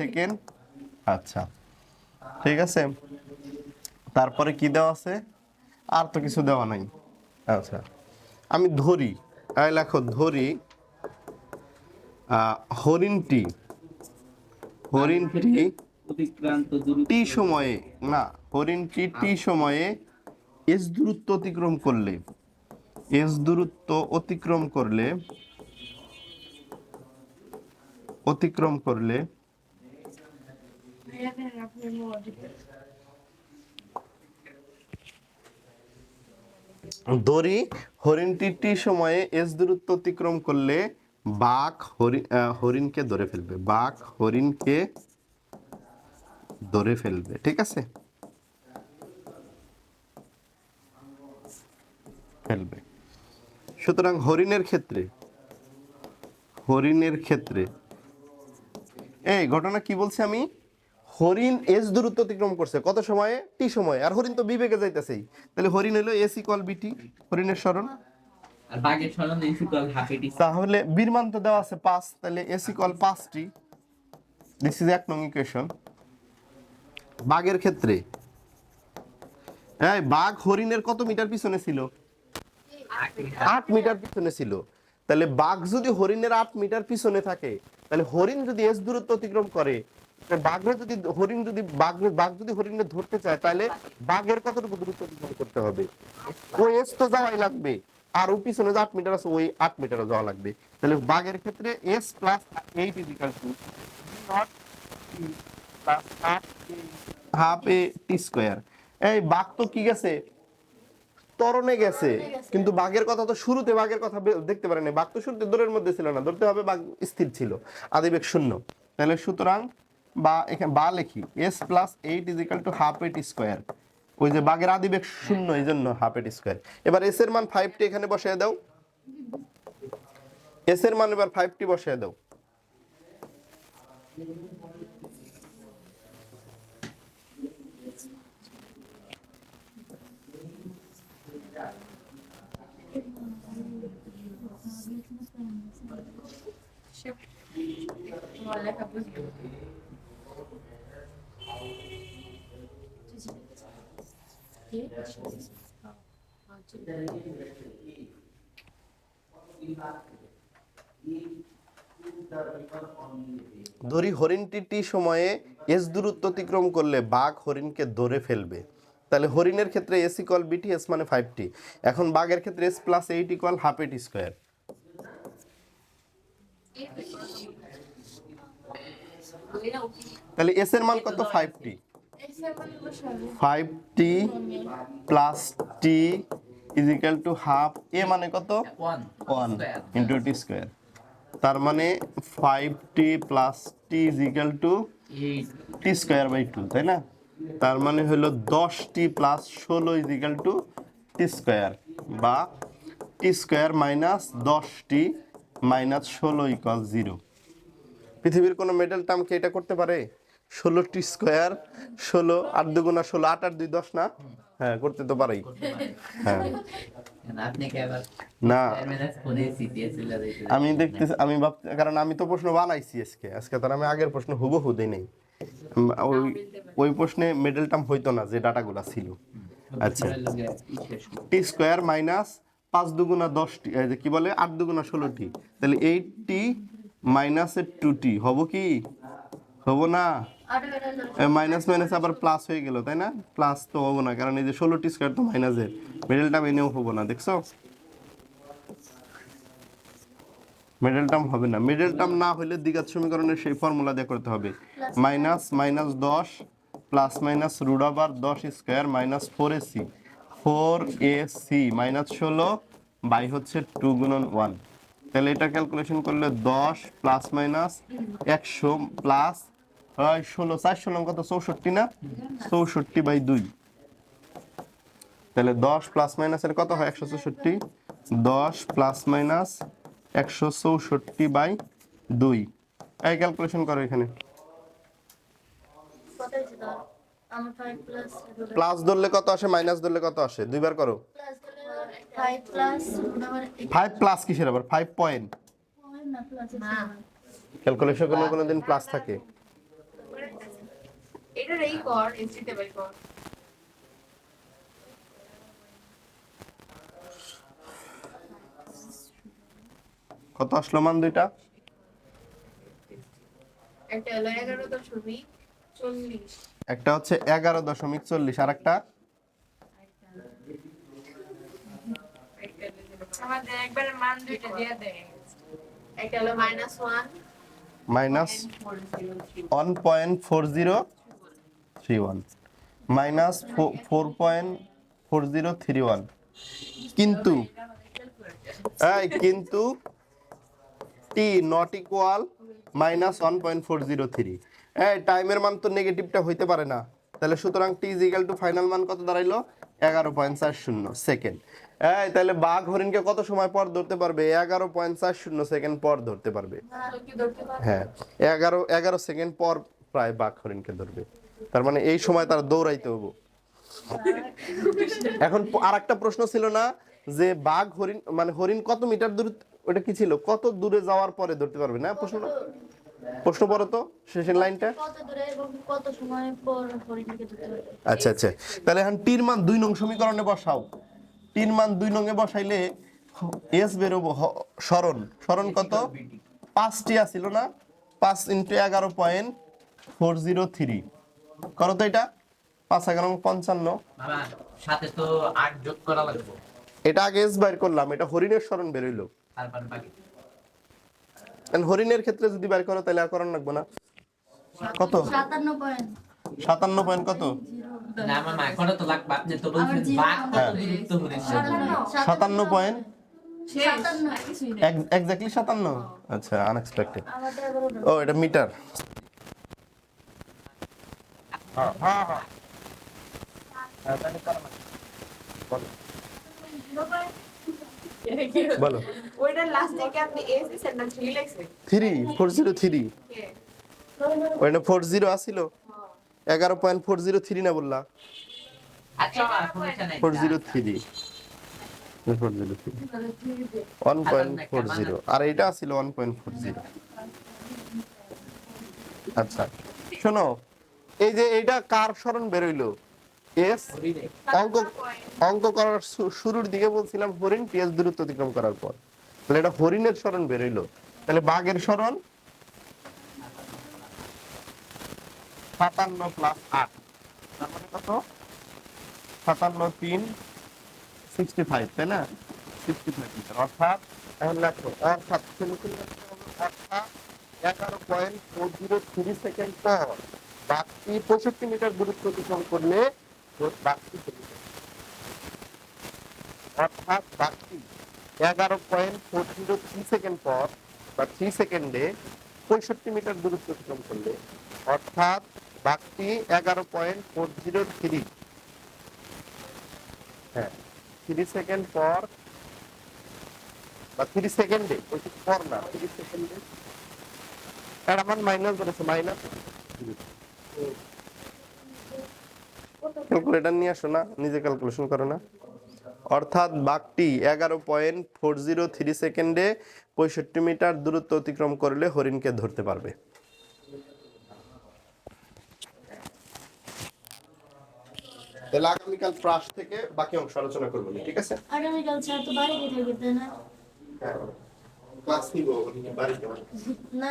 Second আচ্ছা। ঠিক আছে। তারপরে কি দেওয়া আছে? আর তো কিছু দেওয়া নাই। আচ্ছা। আমি ধরি। এই লেখো ধরি। হরিণটি হরিণটি টি। সময়ে না হরিণটি টি সময়ে এস দূরত্ব অতিক্রম করলে এস দূরত্ব অতিক্রম করলে অতিক্রম করলে দড়ি হরিণটি টি সময়ে এস দূরত্ব অতিক্রম করলে বাঘ হরিণ হরিণকে ধরে ফেলবে। বাঘ হরিণকে ধরে ফেলবে, ঠিক আছে? ফেলবে। সুতরাং হরিণের ক্ষেত্রে হরিণের ক্ষেত্রে, এই ঘটনা কি বলছি আমি? হরিণ এস দূরত্ব অতিক্রম করছে। কত সময়ে? টি সময়ে। আর হরিণ তো বিবেকে যাইতেছেই। তাহলে হরিণ হলো এস ইকুয়াল বিটি হরিণের স্মরণ। তাহলে বীরমান তো দেওয়া আছে পাঁচ তাহলে এস ইকুয়াল পাঁচটি দিস ইজ এক নং ইকুয়েশন বাঘের ক্ষেত্রে। এই বাঘ হরিণের কত মিটার পিছনে ছিল? আট মিটার পিছনে ছিল। তাহলে বাঘ যদি হরিণের আট মিটার পিছনে থাকে তাহলে হরিণ যদি এস দূরত্ব অতিক্রম করে বাঘের যদি হরিণ যদি বাঘ বাঘ যদি হরিণে ধরতে চায়, তাহলে বাঘের কতটুকু দূরত্ব অতিক্রম করতে হবে? ওই এস তো যাওয়াই লাগবে। আর ওই পিছনে যে আট মিটার আছে, ওই আট মিটারও যাওয়া লাগবে। তাহলে বাঘের ক্ষেত্রে S plus eight equal to half A T square এই বাঘ তো কি গেছে? তরণে গেছে। কিন্তু বাঘের কথা তো শুরুতে বাঘের কথা দেখতে পারেনি। বাঘ তো শুরুতে দৌড়ের মধ্যে ছিল না, ধরতে হবে বাঘ স্থির ছিল। আদিবেগ শূন্য। তাহলে সুতরাং বা এখানে বা লিখি S plus eight is equal to half eight square ওই যে বাঘের আদিবেগ শূন্য, এই জন্য হাফ এইট স্কোয়ার এবার এস এর মান ফাইভটি এখানে বসিয়ে দাও। এস এর মান এবার ফাইভটি বসিয়ে দাও। লেখা বুঝব? ধরি হরিণটি টি সময়ে এস দূরত্ব অতিক্রম করলে বাঘ হরিণকে ধরে ফেলবে। তাহলে হরিণের ক্ষেত্রে এস ইকুয়াল বিটি এস মানে ফাইভ টি এখন বাঘের ক্ষেত্রে S plus eight equal half eight square তাহলে এস এর মান কত? Five T five T plus T is to half A মানে কত? ওয়ান। Into T square. তার মানে five T plus T is to T square by two তাই না? তার মানে হলো দশ টি প্লাস ষোলো ইজ টু টি স্কোয়ার বা টি স্কোয়ার মাইনাস দশ টি মাইনাস ষোলো ইকুয়াল জিরো। পৃথিবীর কোনো মেডেল টার্ম কি এটা করতে পারে? ষোলো টি স্কোয়ার ষোলো আট দুগুণা ষোলো আট আট দুই দশ না? হ্যাঁ করতে তো পারেই হ্যাঁ। আপনি কে আবার না। আমি দেখতেছি আমি ভাব কারণ আমি তো প্রশ্ন বানাইছি আজকে। আজকে তার আমি আগের প্রশ্ন হুবহু দেই নাই। ওই ওই প্রশ্নে মেডেল টার্ম হইতো না যে ডাটাগুলা ছিল। আচ্ছা। টি স্কোয়ার মাইনাস পাঁচ দুগুণা দশটি এই কি বলে? আট দুগুণা ষোলোটি। তাহলে এইট টি মাইনাসের টু টি হব কি? হব না? মাইনাস মাইনাস আবার প্লাস হয়ে গেল তাই না? প্লাস তো হব না কারণ এই যে ষোলোটি স্কোয়ার তো মাইনাসের মিডল টার্ম এনেও হব না দেখছ? মিডল টার্ম হবে না। মিডল টার্ম না হলে দ্বিঘাত সমীকরণের সেই ফর্মুলা দিয়ে করতে হবে। মাইনাস মাইনাস দশ প্লাস মাইনাস রুট ওভার দশ square minus four A C four A C minus ষোলো বাই হচ্ছে টু গুণন ওয়ান তাহলে এটা ক্যালকুলেশন করলে দশ প্লাস মাইনাস একশো প্লাস হয় ষোলো চার ষোলো কত? চৌষট্টি না? চৌষট্টি বাই দুই। তাহলে দশ প্লাস মাইনাসের কত হয়? একশো চৌষট্টি। দশ প্লাস মাইনাস একশো চৌষট্টি বাই দুই। এই ক্যালকুলেশন করো এখানে। প্লাস ধরলে কত আসে? মাইনাস ধরলে কত আসে? দুইবার করো। ফাইভ প্লাস কিসের আবার? ফাইভ পয়েন্ট না না ক্যালকুলেশন কোনো কোনো দিন প্লাস থাকে। এটার এই কর এসিতে বাই কর। কত আসলো মান দুইটা? একটা হলো এগারো দশমিক চল্লিশ। একটা হচ্ছে এগারো দশমিক চল্লিশ আর একটা আমাদের একবারে মান দুইটা দিয়ে দেয়। একটা হলো minus one minus one point four zero three one minus four point four zero three one কিন্তু কিন্তু T not equal minus one point four zero three এই টাইমের মান তো নেগেটিভটা হইতে পারে না। তাহলে সুতরাং T is equal to final মান কত দাঁড়াইলো? এগারো পয়েন্ট চার শূন্য সেকেন্ড এই তাহলে বাঘ হরিণকে কত সময় পর ধরতে পারবে? এগারো পয়েন্ট চার শূন্য সেকেন্ড পর কি ধরতে পারবে? হ্যাঁ এগারো এগারো সেকেন্ড পর প্রায় বাঘ হরিণকে ধরবে। তার মানে এই সময় তার দৌড়াইতে হব এখন আর একটা প্রশ্ন ছিল না যে বাঘ হরিণ মানে হরিণ কত মিটার দূর ওটা কি ছিল? কত দূরে যাওয়ার পরে ধরতে পারবে না? প্রশ্নটা প্রশ্ন পড়ো তো শেষের লাইনটা। আচ্ছা আচ্ছা। তাহলে এখন টির মান দুই নং সমীকরণে বসাও। টির মান দুই নঙে বসাইলে এস বেরোবো স্মরণ। স্মরণ কত? পাঁচটি আসিল না? পাঁচ ইন্টু এগারো পয়েন্ট ফোর জিরো থ্রি। করো তো এটা। পাঁচ এগারো পঞ্চান্ন। সাথে তো আট যোগ করা লাগবে। এটা আগে এস বাইর করলাম এটা হরিণের স্মরণ বেরোইলো হরিণের ক্ষেত্রে যদি বাইর করো তাহলে আর করার লাগবো না। কত? সাতান্ন পয়েন্ট। কত? সাতান্ন। পয়েন্ট? সাতান্ন এক্স্যাক্টলি সাতান্ন। আচ্ছা আনএক্সপেক্টেড ও এটা মিটার বলো। ওইটার লাস্টে কি আপনি এস দিছেন না থ্রি লেখছেন? থ্রি ফোর জিরো থ্রি কে? ওইটা ফোর জিরো আসিল। এগারো পয়েন্ট ফোর জিরো থ্রি না বললা? আচ্ছা মা সমস্যা নাই। Four zero three four zero three one point four zero আর এটা আসিল ওয়ান পয়েন্ট ফোর জিরো আচ্ছা শোনো। এই যে এইটা কার স্মরণ বেরোইলো? এস অঙ্ক অঙ্ক করার শুরুর দিকে বলছিলাম হরিণ পিএস দূরত্ব অতিক্রম করার পর। তাহলে এটা হরিণের স্মরণ বেরোইলো। তাহলে বাঘের স্মরণ? সাতান্ন প্লাস আট। তার মানে কত? সাতান্ন তিন সিক্সটি ফাইভ তাই না? সিক্সটি ফাইভ মিটার অর্থাৎ এখন লেখো অর্থাৎ অর্থাৎ এগারো point four zero three second পর বাঘটি পঁয়ষট্টি মিটার দূরত্ব অতিক্রম করলে চলে। অর্থাৎ এগারো point four zero three second পর বা থ্রি সেকেন্ডে পঁয়ষট্টি মিটার দূরত্ব অতিক্রম করলে, অর্থাৎ এগারো পয়েন্ট ফোর জিরো থ্রি হ্যাঁ থ্রি সেকেন্ড পর বা থ্রি সেকেন্ডে পর না থ্রি সেকেন্ডে আমার মাইনাস ধরেছে মাইনাস ক্যালকুলেটর নিয়ে আসো না নিজে ক্যালকুলেশন করো না। অর্থাৎ বাঘটি এগারো পয়েন্ট ফোর জিরো থ্রি সেকেন্ডে পঁয়ষট্টি মিটার দূরত্ব অতিক্রম করলে হরিণকে ধরতে পারবে। তাহলে আগামীকাল প্রাস থেকে বাকি অংশ আলোচনা করব ঠিক আছে? আগামীকাল স্যার তো বাড়িতে থাকবে না? ক্লাস নিব বাড়িতে না